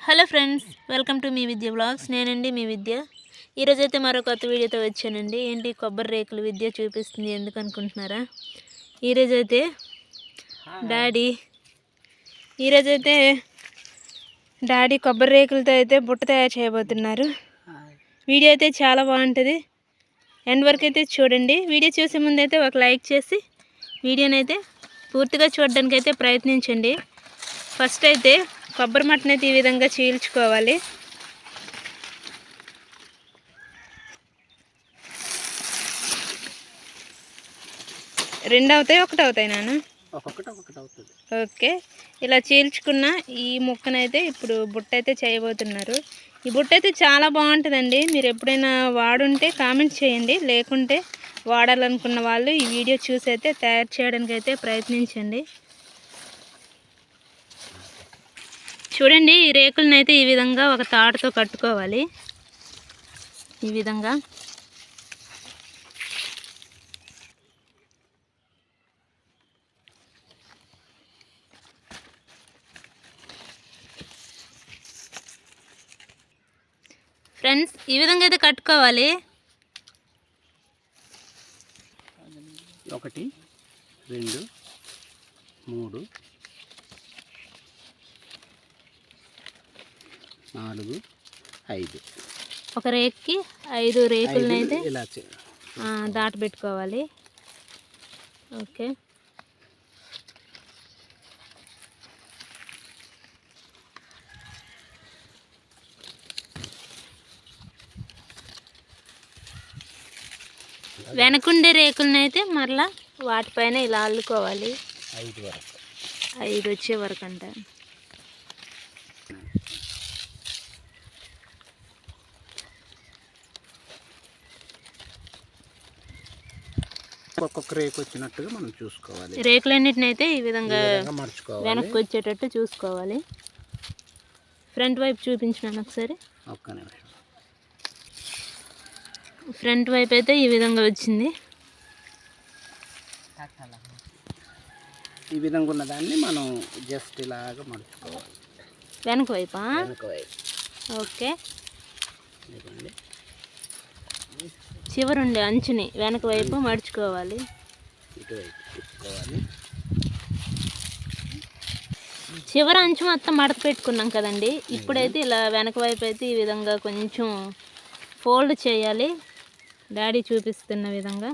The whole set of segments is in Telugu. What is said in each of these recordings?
హలో ఫ్రెండ్స్ వెల్కమ్ టు మీ విద్య బ్లాగ్స్ నేనండి మీ విద్య. ఈరోజైతే మరో కొత్త వీడియోతో వచ్చానండి. ఏంటి కొబ్బరి రేకులు విద్య చూపిస్తుంది ఎందుకు అనుకుంటున్నారా? ఈరోజైతే డాడీ ఈరోజైతే డాడీ కొబ్బరి రేకులతో అయితే బుట్ట తయారు చేయబోతున్నారు. వీడియో అయితే చాలా బాగుంటుంది. ఎండ్ వరకు అయితే చూడండి. వీడియో చూసే ముందు అయితే ఒక లైక్ చేసి వీడియోని అయితే పూర్తిగా చూడడానికి అయితే ప్రయత్నించండి. ఫస్ట్ అయితే కొబ్బరి మట్టను అయితే ఈ విధంగా చీల్చుకోవాలి. రెండు అవుతాయి ఒకటి అవుతాయి నాన్న ఓకే. ఇలా చీల్చుకున్న ఈ ముక్కనైతే ఇప్పుడు బుట్ట అయితే చేయబోతున్నారు. ఈ బుట్ట అయితే చాలా బాగుంటుందండి. మీరు ఎప్పుడైనా వాడుంటే కామెంట్ చేయండి. లేకుంటే వాడాలనుకున్న వాళ్ళు ఈ వీడియో చూసి అయితే తయారు చేయడానికి అయితే ప్రయత్నించండి. చూడండి ఈ రేకులనైతే అయితే ఈ విధంగా ఒక తాడుతో కట్టుకోవాలి. ఈ విధంగా. ఫ్రెండ్స్ ఈ విధంగా అయితే కట్టుకోవాలి. ఒకటి రెండు మూడు నాలుగు ఐదు. ఒక రేక్కి ఐదు రేకులను అయితే ఇలా దాట పెట్టుకోవాలి ఓకే. వెనకుండే రేకులను అయితే మరలా వాటిపైన ఇలా అల్లుకోవాలి. ఐదు వరకు. ఐదు వచ్చే వరకు అంట ఒక్కొక్క రేపు వచ్చినట్టుగా మనం చూసుకోవాలి. రేకులన్నిటిని అయితే ఈ విధంగా మర్చుకోవాలి. వెనక్కి వచ్చేటట్టు చూసుకోవాలి. ఫ్రంట్ వైపు చూపించినాను ఒకసారి. ఒక్క నిమిషం. ఫ్రంట్ వైపు అయితే ఈ విధంగా వచ్చింది. ఈ విధంగా ఉన్న దాన్ని మనం జస్ట్ ఇలాగ మడుచుకోవాలి వెనక వైపా? వెనక వైపు. ఓకే. చివరుండే అంచుని వెనక వైపు మడుచుకోవాలి. చివరి అంచు మొత్తం మడత పెట్టుకున్నాం కదండి. ఇప్పుడైతే ఇలా వెనక వైపు అయితే ఈ విధంగా కొంచెం ఫోల్డ్ చేయాలి. డాడీ చూపిస్తున్న విధంగా.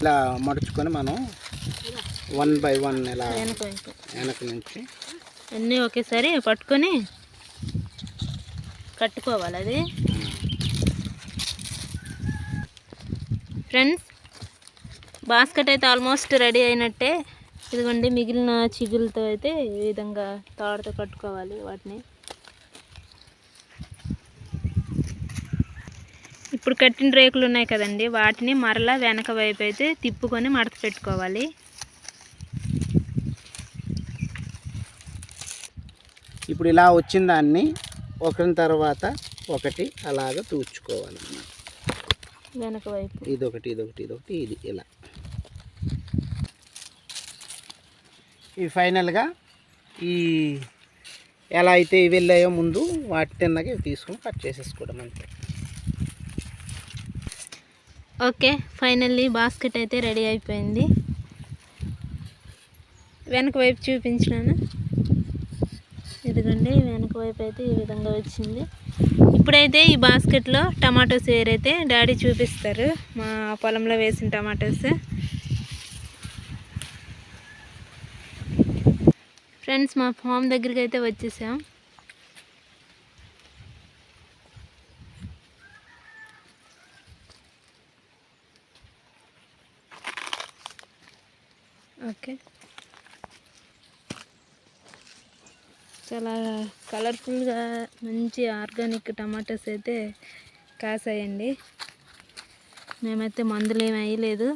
ఇలా మడుచుకొని మనం వన్ బై వన్ ఇలా వెనక నుంచి. అన్నీ ఒకేసారి పట్టుకొని కట్టుకోవాలి అది. ఫ్రెండ్స్ బాస్కెట్ అయితే ఆల్మోస్ట్ రెడీ అయినట్టే. ఇదిగోండి మిగిలిన చిగులతో అయితే ఈ విధంగా తాడుతో కట్టుకోవాలి వాటిని. ఇప్పుడు కట్టిన రేకులు ఉన్నాయి కదండి వాటిని మరలా వెనక వైపు అయితే తిప్పుకొని మడత పెట్టుకోవాలి. ఇప్పుడు ఇలా వచ్చిన దాన్ని ఒకరి తర్వాత ఒకటి అలాగ తూర్చుకోవాలన్నమాట వెనక వైపు. ఇదొకటి ఇదొకటి ఇదొకటి ఇది ఇలా. ఈ ఫైనల్గా ఈ ఎలా అయితే ఇవి వెళ్ళాయో ముందు వాటి తిన్నగా ఇవి తీసుకొని కట్ చేసేసుకోవడం అంతే. ఓకే ఫైనల్లీ బాస్కెట్ అయితే రెడీ అయిపోయింది. వెనక వైపు చూపించినాను? ఇదిగోండి వెనక వైపు అయితే ఈ విధంగా వచ్చింది. ఇప్పుడైతే ఈ బాస్కెట్లో టమాటోస్ ఏరైతే డాడీ చూపిస్తారు. మా పొలంలో వేసిన టమాటోస్. ఫ్రెండ్స్ మా ఫామ్ దగ్గరికి అయితే వచ్చేసాం. ఓకే. చాలా కలర్ఫుల్గా మంచి ఆర్గానిక్ టమాటాస్ అయితే కాసాయండి. మేమైతే మందులు ఏమి వేయలేదు.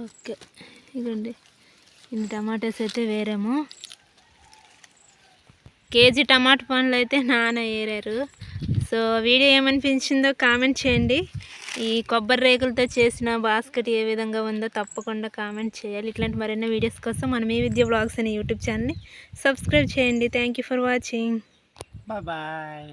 ఓకే ఇదండి ఇన్ని టమాటాస్ అయితే వేరేమో. కేజీ టమాటా పండ్లు అయితే నాన్న ఏరారు. సో వీడియో ఏమనిపించిందో కామెంట్ చేయండి. ఈ కొబ్బరి రేకులతో చేసిన బాస్కెట్ ఏ విధంగా ఉందో తప్పకుండా కామెంట్ చేయాలి. ఇట్లాంటి మరెన్నో వీడియోస్ కోసం మనం ఈ విద్య బ్లాగ్స్ అనే యూట్యూబ్ ఛానల్ని సబ్స్క్రైబ్ చేయండి. Thank you for watching bye